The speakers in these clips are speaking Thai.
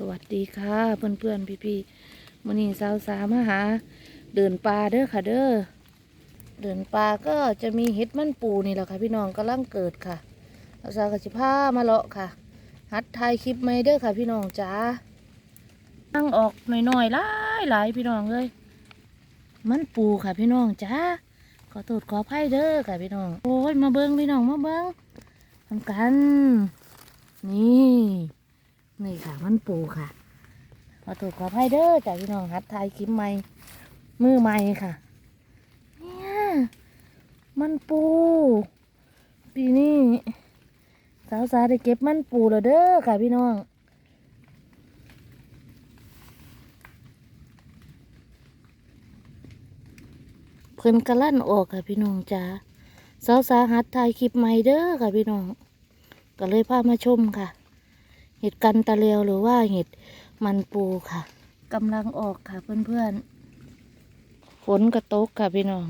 สวัสดีค่ะเพื่อนเพื่อนพี่พี่ๆมื่อนี้สาวสามาหา เดินป่าเด้อค่ะเด้อเดินป่าก็จะมีเห็ดมันปูนี่แหละค่ะพี่น้องกำลังเกิดค่ะสาวสากสิพามาเลาะค่ะฮัดถ่ายคลิปไม่เด้อค่ะ พี่น้องจ้าตั้งออกหน่อยๆหลายหลายๆพี่น้องเลยมันปูค่ะพี่น้องจ้าขอโทษขออภัยเด้อค่ะพี่น้อง โอ้ยมาเบิ้งพี่น้องมาเบิ้งทำกัน นี่ นี่ค่ะ มันปูค่ะขอถูกขออภัยเด้อจากพี่น้องฮัดทายคลิปใหม่มือใหม่ค่ะ เนี่ย มันปู ปีนี้สาวสาได้เก็บมันปูแล้วเด้อค่ะพี่น้องเพิ่นกระลั่นออกค่ะพี่น้องจ้าสาวสาหัดถ่ายคลิปใหม่เด้อค่ะพี่น้อง ก็เลยพามาชมค่ะ เห็ดกันตะเลวหรือว่าเห็ดมันปูค่ะกำลังออกค่ะเพื่อนๆ ฝนกระตกค่ะพี่น้อง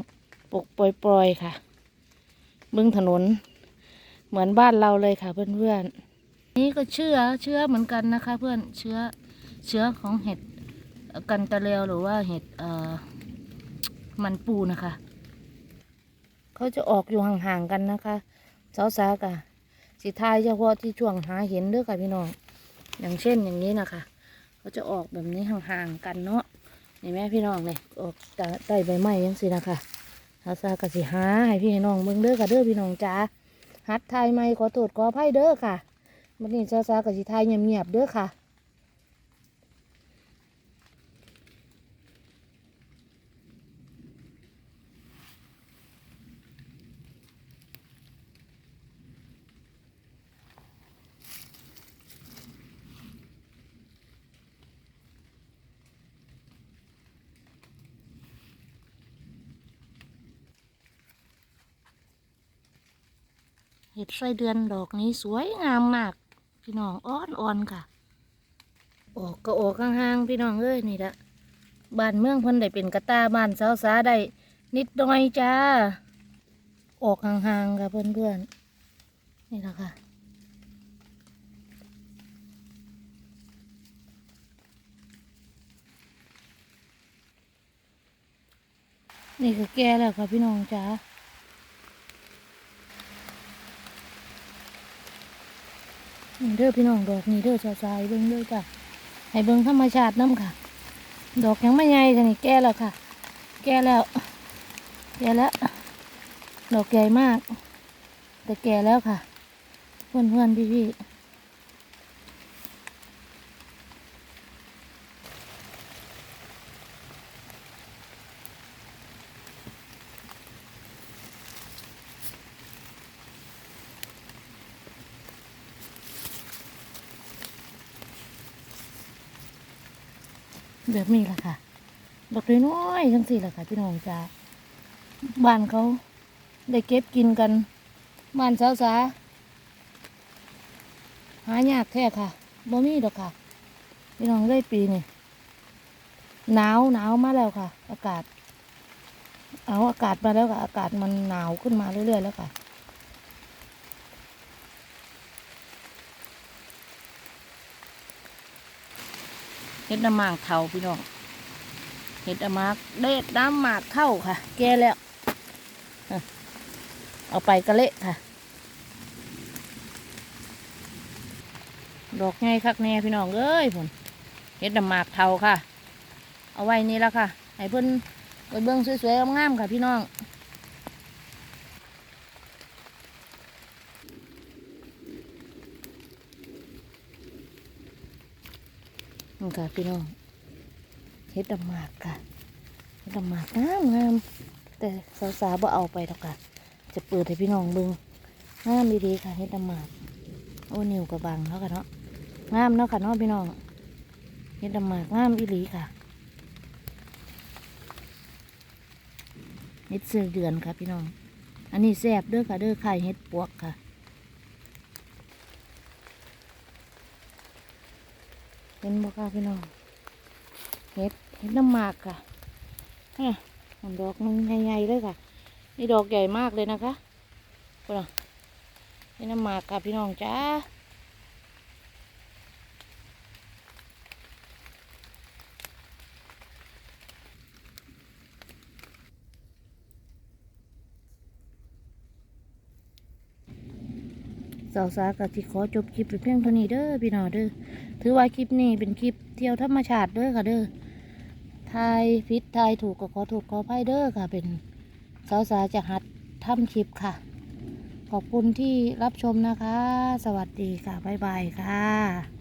ปกปล่อยๆค่ะ บึงถนน เหมือนบ้านเราเลยค่ะเพื่อนๆ นี่ก็เชื้อเชื้อเหมือนกันนะคะ เพื่อนเชื้อเชื้อของเห็ดกันตะเลวหรือว่าเห็ดเอ่อมันปูนะคะ เขาจะออกอยู่ห่างๆกันนะคะสาวสากะ สิทายเฉพาะที่ช่วงหาเห็นเด้อค่ะพี่น้อง อย่างเช่นอย่างนี้นะคะเขาจะออกแบบนี้ห่างๆกันเนาะนี่แม่พี่น้องเนี่ยออกใต้ใบไม้ยังสินะคะหาซากะสิหาให้พี่ให้น้องเบิ่งเด้อค่ะเด้อพี่น้องจ้าฮัดทายไม่ขอโทษขออภัยเด้อค่ะวันนี้ซาซากะสิทายเงียบๆเด้อค่ะ เห็ดไส้เดือนดอกนี้สวยงามมาก พี่น้องอ้อนอ่อนค่ะ ออกก็ออกห่างๆพี่น้องเอ้ยนี่ละบ้านเมืองเพิ่นได้เป็นกระตาบ้านสาวสาได้นิดหน่อยจ้า ออกห่างๆค่ะเพื่อนๆนี่ละค่ะนี่คือแก่แล้วค่ะพี่น้องจ้า เด้อพี่น้องดอกนี้เด้อสายๆเบิ่งเด้อจ้ะให้เบิ่งธรรมชาติน้ำค่ะ ดอกยังไม่ใหญ่จ้ะนี่แก่แล้วค่ะ แก่แล้ว แก่แล้ว ดอกใหญ่มาก แต่แก่แล้วค่ะเพื่อนเพื่อนพี่พี่ๆ แบบนี้แหละค่ะดอกน้อยๆทั้งสี่แหละค่ะพี่น้องจ้าบ้านเขาได้เก็บกินกันบ้านสาวสาหายากแท้ค่ะบ่มีดอกค่ะ พี่น้องได้ปีนี่หนาวหนาวมาแล้วค่ะ อากาศ เอาอากาศมาแล้วค่ะ อากาศมันหนาวขึ้นมาเรื่อยๆแล้วค่ะ เห็ดน้ำมากเทาพี่น้องเห็ดน้ำมากเด็ดน้ำหมากเข้าค่ะ แก่แล้วเอาไปกระเละค่ะ ดอกไงคักแน่พี่น้องเอ้ยผลเห็ดน้ำมากเทาค่ะ เอาไว้นี่แล้วค่ะ ให้เพิ่นไปเบิ้งสวยๆงามๆค่ะพี่น้อง นี่ค่ะพี่น้องเฮ็ดดำหมากค่ะเฮ็ดดำหมากงามงามแต่สาวๆบ่เอาไปหรอกค่ะ จะเปิดให้พี่น้องเบิ่งงามดีๆค่ะเฮ็ดดำหมากโอ้นิวกับบางแล้วค่ะเนาะงามเนาะค่ะเนาะพี่น้องเฮ็ดดำหมากงามอีหลีค่ะเฮ็ดเสือเดือนค่ะพี่น้อง อันนี้แซ่บเด้อค่ะเด้อไข่เฮ็ดปวกค่ะ ห็นบ่ค่ะพี่น้องเห็ดเห็ดน้ำหมากค่ะนี่ยดอกมันใหญ่ๆเลยค่ะ นี่ดอกใหญ่มากเลยนะคะก็เห็ดน้ำหมากค่ะพี่น้องจ้า สาวสากับที่ขอจบคลิปไปเพียงเท่านี้เด้อพี่น้องเด้อถือว่าคลิปนี้เป็นคลิปเที่ยวธรรมชาติเด้อค่ะเด้อทายพิษทายถูกก็ขอถูกขอไพ่เด้อค่ะ เป็นสาวสาจะหัดทำคลิปค่ะ ขอบคุณที่รับชมนะคะ สวัสดีค่ะบ๊ายบายค่ะ